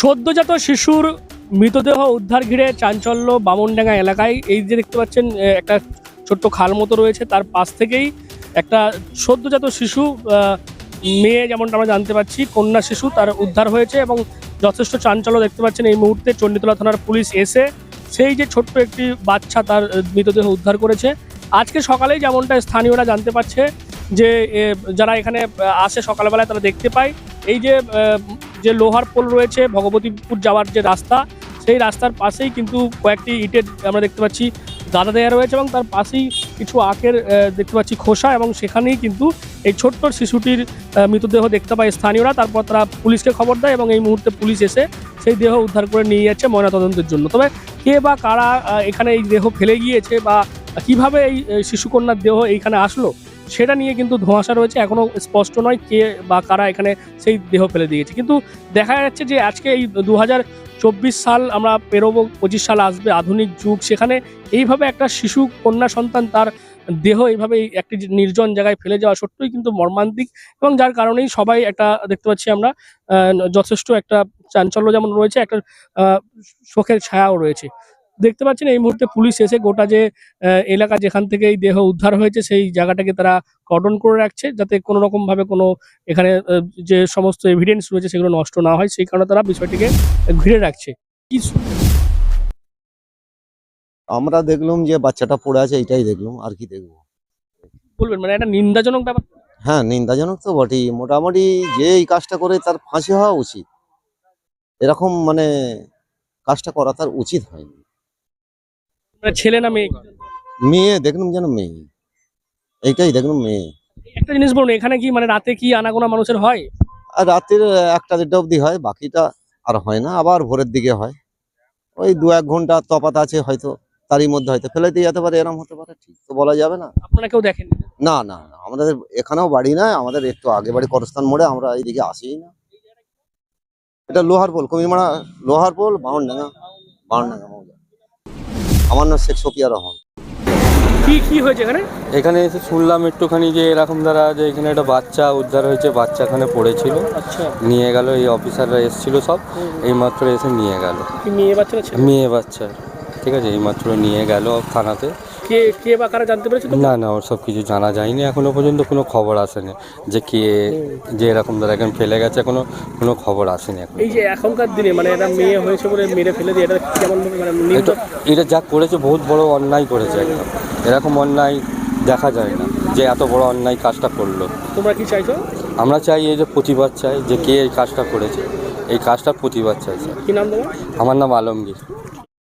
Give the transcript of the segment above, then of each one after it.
সদ্যজাত শিশুর মৃতদেহ উদ্ধার ঘিরে চাঞ্চল্য বামনডাঙ্গা এলাকায়। এই যে দেখতে পাচ্ছেন একটা ছোট্ট খাল মতো রয়েছে। তার পাশ থেকেই একটা সদ্যজাত শিশু মেয়ে যেমনটা আমরা জানতে পারছি কন্যা শিশু তার উদ্ধার হয়েছে এবং যথেষ্ট চাঞ্চল্য দেখতে পাচ্ছেন। এই মুহূর্তে চণ্ডীতলা থানার পুলিশ এসে সেই যে ছোট্ট একটি বাচ্চা তার মৃতদেহ উদ্ধার করেছে। আজকে সকালেই যেমনটা স্থানীয়রা জানতে পারছে যে যারা এখানে আসে সকালবেলায় তারা দেখতে পায়। এই যে যে লোহার পোল রয়েছে, ভগবতীপুর যাওয়ার যে রাস্তা, সেই রাস্তার পাশেই কিন্তু কয়েকটি ইটের আমরা দেখতে পাচ্ছি গাদা দেওয়া রয়েছে এবং তার পাশেই কিছু আখের দেখতে পাচ্ছি খোসা এবং সেখানেই কিন্তু এই ছোট্ট শিশুটির মৃতদেহ দেখতে পায় স্থানীয়রা। তারপর তারা পুলিশকে খবর দেয় এবং এই মুহূর্তে পুলিশ এসে সেই দেহ উদ্ধার করে নিয়ে যাচ্ছে ময়নাতদন্তের জন্য। তবে কে বা কারা এখানে এই দেহ ফেলে গিয়েছে বা কীভাবে এই শিশুকন্যার দেহ এইখানে আসলো? সেটা নিয়ে কিন্তু ধোঁয়াশা রয়েছে। এখনও স্পষ্ট নয় কে বা কারা এখানে সেই দেহ ফেলে দিয়েছে। কিন্তু দেখা যাচ্ছে যে আজকে এই দু চব্বিশ সাল আমরা পেরোবো, পঁচিশ সাল আসবে, আধুনিক যুগ। সেখানে এইভাবে একটা শিশু, কন্যা সন্তান তার দেহ এইভাবে একটি নির্জন জায়গায় ফেলে যাওয়া সত্যই কিন্তু মর্মান্তিক এবং যার কারণেই সবাই একটা দেখতে পাচ্ছি আমরা যথেষ্ট একটা চাঞ্চল্য যেমন রয়েছে, একটা শোকের ছায়াও রয়েছে। দেখতে পাচ্ছেন এই মুহূর্তে পুলিশ এসে গোটা যে এলাকা যেখান থেকে এই দেহ উদ্ধার হয়েছে সেই জায়গাটাকে তারা কর্ডন করে রাখছে যাতে কোনো রকম ভাবে কোনো এখানে যে সমস্ত এভিডেন্স রয়েছে সেগুলো নষ্ট না হয় সেই কারণে তারা বিষয়টিকে ঘিরে রাখছে। কি শু- আমরা দেখলাম যে বাচ্চাটা পড়ে আছে এটাই দেখলাম আর কি দেখব? বলবেন মানে একটা নিন্দাজনক ব্যাপার? হ্যাঁ নিন্দাজনক তো বটেই মোটামুটি যে এই কাজটা করে তার ফাঁসি হওয়া উচিত। এরকম মানে কাজটা করা তার উচিত হয়নি। ছেলে না মেয়ে? মেয়ে দেখলাম যেন মেয়ে। এইটাই দেখলাম মেয়ে। একটা জিনিস বলুন এখানে কি মানে রাতে কি আনাগোনা মানুষের হয়? আর রাতের একটা দেড়টা অবধি হয় বাকিটা আর হয় না আবার ভোরের দিকে হয়। ওই দু এক ঘণ্টা তফাৎ আছে হয়তো তারই মধ্যে হয়তো ফেলে দিয়ে যেতে পারে এরম হতে পারে ঠিক তো বলা যাবে না। আপনারা কেউ দেখেন না না আমাদের এখানেও বাড়ি নয় আমাদের একটু আগে বাড়ি করস্থান মোড়ে আমরা এইদিকে আসি না। এটা লোহার পোল কমিমারা লোহার পোল বাউনডাঙ্গা বাউনডাঙ্গা মৌজা। আমার নাম শেখ সফিয়া রহমান। কি কি হয়েছে এখানে? এখানে এসে শুনলাম একটুখানি যে এরকম দ্বারা যে এখানে একটা বাচ্চা উদ্ধার হয়েছে বাচ্চা এখানে পড়েছিল। আচ্ছা। নিয়ে গেল এই অফিসাররা এসেছিল সব এইমাত্র এসে নিয়ে গেল। কি মেয়ে বাচ্চা মেয়ে বাচ্চা ঠিক আছে এইমাত্র নিয়ে গেল থানাতে। কে কে বা কারা জানতে পেরেছে না না ওর সব কিছু জানা যায়নি এখনও পর্যন্ত কোনো খবর আসেনি যে কে যে এরকম দ্বারা এখন ফেলে গেছে এখনও কোনো খবর আসেনি এখন। এই যে এখনকার দিনে মানে এটা মেয়ে হয়েছে বলে মেরে ফেলে দিয়ে এটা কেমন মানে এটা যা করেছে বহুত বড় অন্যায় করেছে একদম এরকম অন্যায় দেখা যায় না যে এত বড় অন্যায় কাজটা করল। তোমরা কি চাইছো? আমরা চাই এই যে প্রতিবাদ চাই যে কে এই কাজটা করেছে। এই কাজটা প্রতিবাদ চাই স্যার কি নাম তোমার? আমার নাম আলমগীর।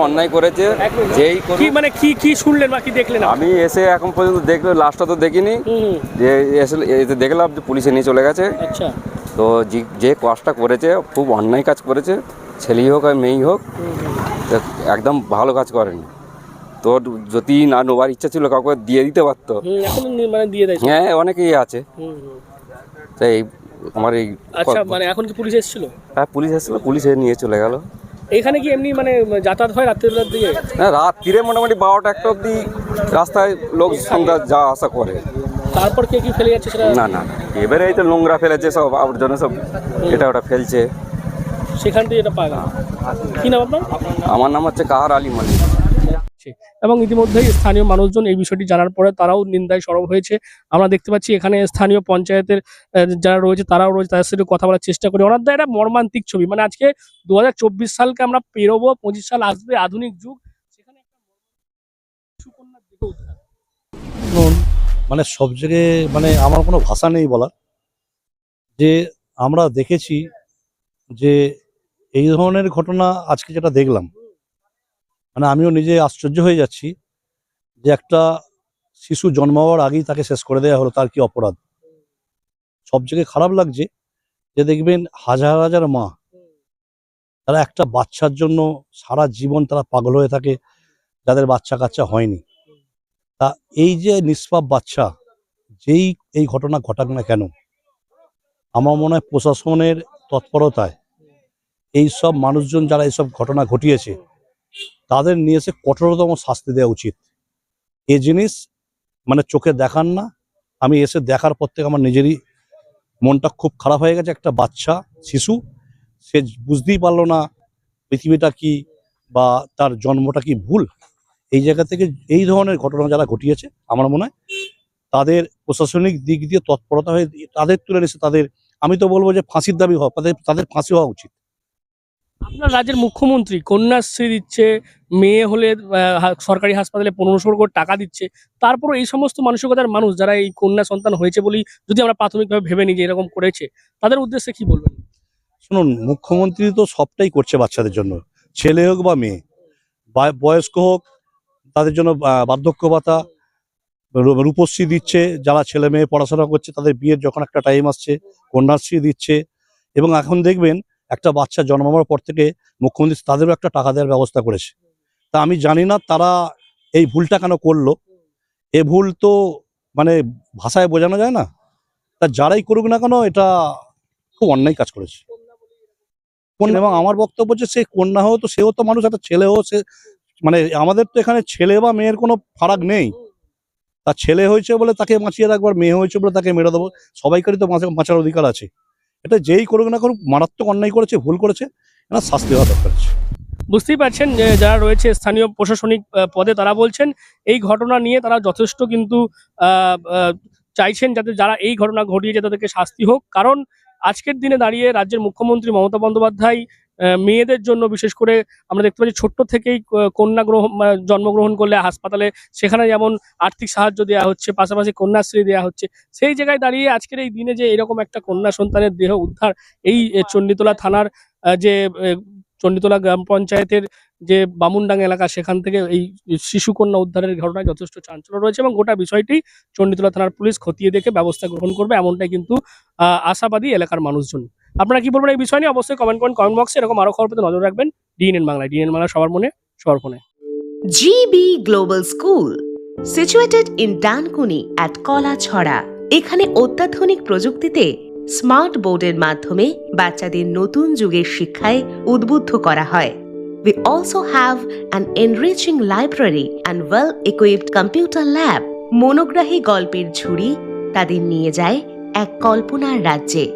অন্যায় করেছে যেই কি মানে কি কি শুনলেন বা কি দেখলেন আমি এসে এখন পর্যন্ত দেখল লাস্টটা তো দেখিনি। যে এসে দেখলাম যে পুলিশে নিয়ে চলে গেছে। আচ্ছা। তো যে- কাজটা করেছে খুব অন্যায় কাজ করেছে ছেলেই হোক আর মেয়েই হোক একদম ভালো কাজ করেনি। তোর যদি না নেওয়ার ইচ্ছা ছিল কাউকে দিয়ে দিতে পারতো। মানে দিয়ে হ্যাঁ অনেকেই আছে। হুম হুম। তো এই আমার এই আচ্ছা মানে এখন কি পুলিশ এসেছিল? হ্যাঁ পুলিশ এসেছিল পুলিশে নিয়ে চলে গেল। এখানে কি এমনি মানে যাতায়াত হয় রাত্রিবেলার দিকে? হ্যাঁ রাত্রিরে মোটামুটি বারোটা একটা অবধি রাস্তায় লোক সংখ্যা যা আসা করে। তারপর কে কি ফেলে যাচ্ছে সেটা? না না। এবারে এই তো নোংরা ফেলেছে সব আবর্জনা সব এটা ওটা ফেলছে। সেখান থেকে এটা পাওয়া না কি নাম আপনার? আমার নাম হচ্ছে কাহার আলী মালিক। এবং ইতিমধ্যেই স্থানীয় মানুষজন এই বিষয়টি জানার পরে তারাও নিন্দায় সরব হয়েছে। আমরা দেখতে পাচ্ছি এখানে স্থানীয় পঞ্চায়েতের যারা রয়েছে তারাও রয়েছে, তাদের সাথে কথা বলার চেষ্টা করি। দ্বারা একটা মর্মান্তিক ছবি। মানে আজকে দু হাজার চব্বিশ সালকে আমরা পেরোবো, পঁচিশ সাল আসবে, আধুনিক যুগ। সেখানে মানে সব জায়গায় মানে আমার কোনো ভাষা নেই বলার। যে আমরা দেখেছি যে এই ধরনের ঘটনা আজকে যেটা দেখলাম মানে আমিও নিজে আশ্চর্য হয়ে যাচ্ছি যে একটা শিশু জন্ম হওয়ার আগেই তাকে শেষ করে দেওয়া হলো, তার কি অপরাধ? সব জায়গায় খারাপ লাগছে যে দেখবেন হাজার হাজার মা তারা একটা বাচ্চার জন্য সারা জীবন তারা পাগল হয়ে থাকে, যাদের বাচ্চা কাচ্চা হয়নি। তা এই যে নিষ্পাপ বাচ্চা, যেই এই ঘটনা ঘটাক না কেন, আমার মনে হয় প্রশাসনের তৎপরতায় এই সব মানুষজন যারা এইসব ঘটনা ঘটিয়েছে তাদের নিয়ে এসে কঠোরতম শাস্তি দেওয়া উচিত। এ জিনিস মানে চোখে দেখান না। আমি এসে দেখার পর থেকে আমার নিজেরই মনটা খুব খারাপ হয়ে গেছে। একটা বাচ্চা, শিশু, সে বুঝতেই পারল না পৃথিবীটা কি বা তার জন্মটা কি ভুল। এই জায়গা থেকে এই ধরনের ঘটনা যারা ঘটিয়েছে, আমার মনে হয় তাদের প্রশাসনিক দিক দিয়ে তৎপরতা হয়ে তাদের তুলে নিয়েছে। তাদের, আমি তো বলব যে ফাঁসির দাবি হওয়া, তাদের তাদের ফাঁসি হওয়া উচিত। আপনার রাজ্যের মুখ্যমন্ত্রী কন্যাশ্রী দিচ্ছে, মেয়ে হলে সরকারি হাসপাতালে পনেরোশো করে টাকা দিচ্ছে তারপর এই সমস্ত মানসিকতার মানুষ যারা এই কন্যা সন্তান হয়েছে বলি যদি আমরা প্রাথমিকভাবে ভেবে নিই যে এরকম করেছে, তাদের উদ্দেশ্যে কি বলবেন? শুনুন, মুখ্যমন্ত্রী তো সবটাই করছে বাচ্চাদের জন্য, ছেলে হোক বা মেয়ে বয়স্ক হোক, তাদের জন্য বার্ধক্য ভাতা রূপশ্রী দিচ্ছে, যারা ছেলে মেয়ে পড়াশোনা করছে, তাদের বিয়ের যখন একটা টাইম আসছে, কন্যাশ্রী দিচ্ছে, এবং এখন দেখবেন একটা বাচ্চা জন্মানোর পর থেকে মুখ্যমন্ত্রী তাদেরও একটা টাকা দেওয়ার ব্যবস্থা করেছে। তা আমি জানি না তারা এই ভুলটা কেন করল। এ ভুল তো মানে ভাষায় বোঝানো যায় না। তা যারাই করুক না কেন এটা খুব অন্যায় কাজ করেছে। এবং আমার বক্তব্য হচ্ছে সে কন্যা হোক তো সেও তো মানুষ একটা ছেলে হোক সে মানে আমাদের তো এখানে ছেলে বা মেয়ের কোনো ফারাক নেই। তার ছেলে হয়েছে বলে তাকে বাঁচিয়ে রাখবার মেয়ে হয়েছে বলে তাকে মেরে দেবো সবাইকারই তো বাঁচা- বাঁচার অধিকার আছে। এটা যেই করুক না করুক, মারাত্মক অন্যায় করেছে, ভুল করেছে, এনার শাস্তি হওয়া দরকার আছে। বুঝতেই পারছেন যারা রয়েছে স্থানীয় প্রশাসনিক পদে, তারা বলছেন এই ঘটনা নিয়ে তারা যথেষ্ট কিন্তু চাইছেন যাতে যারা এই ঘটনা ঘটিয়েছে তাদেরকে শাস্তি হোক। কারণ আজকের দিনে দাঁড়িয়ে রাজ্যের মুখ্যমন্ত্রী মমতা বন্দ্যোপাধ্যায় মেয়েদের জন্য, বিশেষ করে আমরা দেখতে পাচ্ছি ছোট্ট থেকেই কন্যা গ্রহণ জন্মগ্রহণ করলে হাসপাতালে, সেখানে যেমন আর্থিক সাহায্য দেওয়া হচ্ছে, পাশাপাশি কন্যাশ্রী দেওয়া হচ্ছে, সেই জায়গায় দাঁড়িয়ে আজকের এই দিনে যে এরকম একটা কন্যা সন্তানের দেহ উদ্ধার, এই চণ্ডীতলা থানার যে চণ্ডীতলা গ্রাম পঞ্চায়েতের যে বামুনডাং এলাকা, সেখান থেকে এই শিশু কন্যা উদ্ধারের ঘটনায় যথেষ্ট চাঞ্চল্য রয়েছে এবং গোটা বিষয়টি চণ্ডীতলা থানার পুলিশ খতিয়ে দেখে ব্যবস্থা গ্রহণ করবে, এমনটাই কিন্তু আশাবাদী এলাকার মানুষজন। আপনারা কি বলবেন এই বিষয় নিয়ে? অবশ্যই কমেন্ট করেন। কমেন্ট বক্সে এরকম আরও খবর পেতে নজর রাখবেন। ডিএনএন বাংলায়। ডিএনএন বাংলা সবার মনে সবার ফোনে। GB Global School, situated in Dankuni at Kalachhara এখানে অত্যাধুনিক প্রযুক্তিতে স্মার্ট বোর্ডের মাধ্যমে বাচ্চাদের নতুন যুগের শিক্ষায় উদ্বুদ্ধ করা হয়। We also have an enriching library and well-equipped computer lab. মনোগ্রাহী গল্পের ঝুড়ি তাদের নিয়ে যায় এক কল্পনার রাজ্যে।